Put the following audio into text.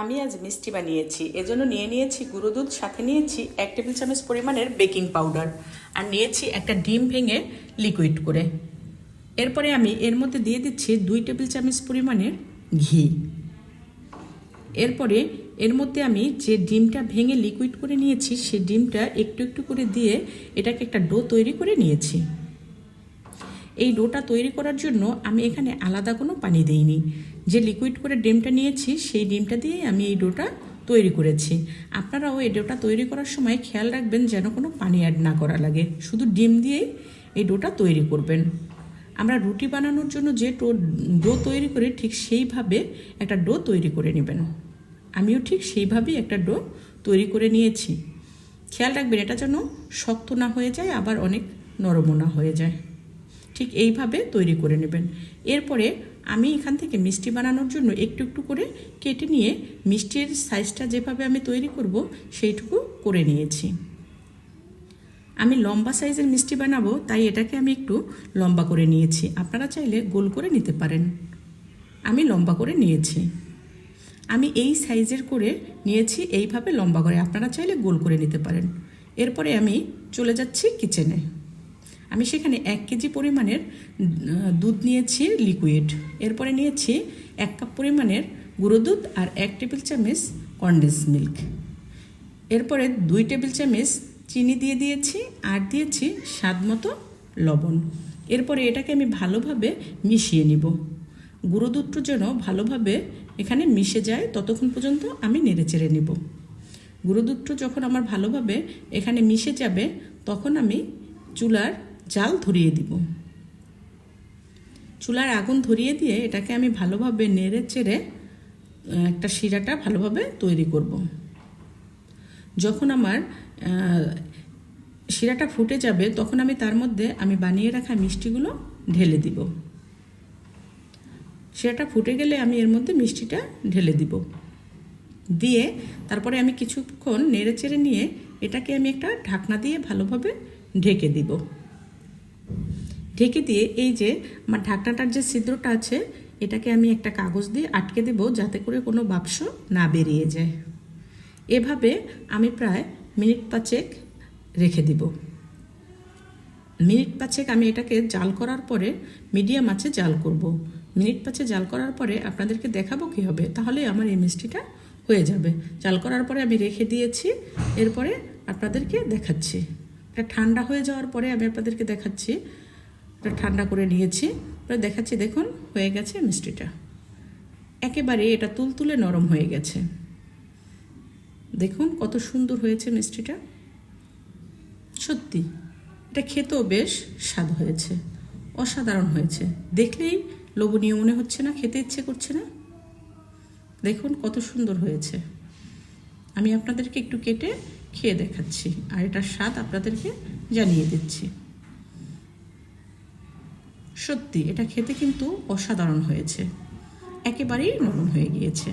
আমি আজ মিষ্টি বানিয়েছি। এজন্য নিয়ে নিয়েছি গুঁড়ো দুধ, সাথে নিয়েছি এক টেবিল চামচ পরিমাণের বেকিং পাউডার আর নিয়েছি একটা ডিম ভেঙে লিকুইড করে। এরপরে আমি এর মধ্যে দিয়ে দিচ্ছি দুই টেবিল চামচ পরিমাণের ঘি। এরপরে এর মধ্যে আমি যে ডিমটা ভেঙে লিকুইড করে নিয়েছি সেই ডিমটা একটু একটু করে দিয়ে এটাকে একটা ডো তৈরি করে নিয়েছি। এই ডোটা তৈরি করার জন্য আমি এখানে আলাদা কোনো পানি দিইনি। যে লিকুইড করে ডিমটা নিয়েছি, সেই ডিমটা দিয়ে আমি এই ডোটা তৈরি করেছি। আপনারাও এই ডোটা তৈরি করার সময় খেয়াল রাখবেন যেন কোনো পানি অ্যাড না করা লাগে। শুধু ডিম দিয়েই এই ডোটা তৈরি করবেন। আমরা রুটি বানানোর জন্য যে ডো তৈরি করি, ঠিক সেইভাবে একটা ডো তৈরি করে নেবেন। আমিও ঠিক সেইভাবেই একটা ডো তৈরি করে নিয়েছি। খেয়াল রাখবেন, এটা যেন শক্ত না হয়ে যায়, আবার অনেক নরমও না হয়ে যায়। ঠিক এইভাবে তৈরি করে নেবেন। এরপরে আমি এখান থেকে মিষ্টি বানানোর জন্য একটু একটু করে কেটে নিয়ে মিষ্টির সাইজটা যেভাবে আমি তৈরি করব সেইটুকু করে নিয়েছি। আমি লম্বা সাইজের মিষ্টি বানাবো, তাই এটাকে আমি একটু লম্বা করে নিয়েছি। আপনারা চাইলে গোল করে নিতে পারেন। আমি লম্বা করে নিয়েছি। আমি এই সাইজের করে নিয়েছি, এইভাবে লম্বা করে। আপনারা চাইলে গোল করে নিতে পারেন। এরপরে আমি চলে যাচ্ছি কিচেনে। আমি সেখানে এক কেজি পরিমাণের দুধ নিয়েছি লিকুইড এরপরে নিয়েছি এক কাপ পরিমাণের গুঁড়ো দুধ আর এক টেবিল চামচ কন্ডেন্স মিল্ক এরপরে দুই টেবিল চামচ চিনি দিয়ে দিয়েছি আর দিয়েছি স্বাদ মতো লবণ। এরপরে এটাকে আমি ভালোভাবে মিশিয়ে নিব। গুঁড়ো দুধটা যেন ভালোভাবে এখানে মিশে যায়, ততক্ষণ পর্যন্ত আমি নেড়ে চেড়ে নিব। গুঁড়ো দুধটা যখন আমার ভালোভাবে এখানে মিশে যাবে, তখন আমি চুলার জাল ধরিয়ে দিব। চুলার আগুন ধরিয়ে দিয়ে এটাকে আমি ভালোভাবে নেড়ে চেড়ে একটা শিরাটা ভালোভাবে তৈরি করব। যখন আমার শিরাটা ফুটে যাবে, তখন আমি তার মধ্যে আমি বানিয়ে রাখা মিষ্টিগুলো ঢেলে দিব। শিরাটা ফুটে গেলে আমি এর মধ্যে মিষ্টিটা ঢেলে দিব। দিয়ে তারপরে আমি কিছুক্ষণ নেড়ে চেড়ে নিয়ে এটাকে আমি একটা ঢাকনা দিয়ে ভালোভাবে ঢেকে দিব। ঢেকে দিয়ে এই যে আমার ঢাকনাটার যে ছিদ্রটা আছে, এটাকে আমি একটা কাগজ দিয়ে আটকে দেব যাতে করে কোনো বাক্স না বেরিয়ে যায়। এভাবে আমি প্রায় মিনিট পাঁচেক রেখে দিব। মিনিট পাঁচেক আমি এটাকে জাল করার পরে মিডিয়াম আছে জাল করব। মিনিট পাঁচে জাল করার পরে আপনাদেরকে দেখাবো কী হবে, তাহলে আমার এই মিষ্টিটা হয়ে যাবে। জাল করার পরে আমি রেখে দিয়েছি, এরপরে আপনাদেরকে দেখাচ্ছি। এটা ঠান্ডা হয়ে যাওয়ার পরে আমি আপনাদেরকে দেখাচ্ছি ঠান্ডা করে নিয়েছি। এবার দেখাচ্ছি, দেখুন, হয়ে গেছে মিষ্টিটা। একেবারে এটা তুলতুলে নরম হয়ে গেছে। দেখুন, কত সুন্দর হয়েছে মিষ্টিটা। সত্যি, এটা খেতেও বেশ স্বাদ হয়েছে, অসাধারণ হয়েছে। দেখলেই লোভনীয় মনে হচ্ছে না, খেতে ইচ্ছে করছে না। দেখুন, কত সুন্দর হয়েছে। আমি আপনাদেরকে একটু কেটে খেয়ে দেখাচ্ছি, আর এটার স্বাদ আপনাদেরকে জানিয়ে দিচ্ছি। সত্যি এটা খেতে কিন্তু অসাধারণ হয়েছে। একেবারেই নরম হয়ে গিয়েছে।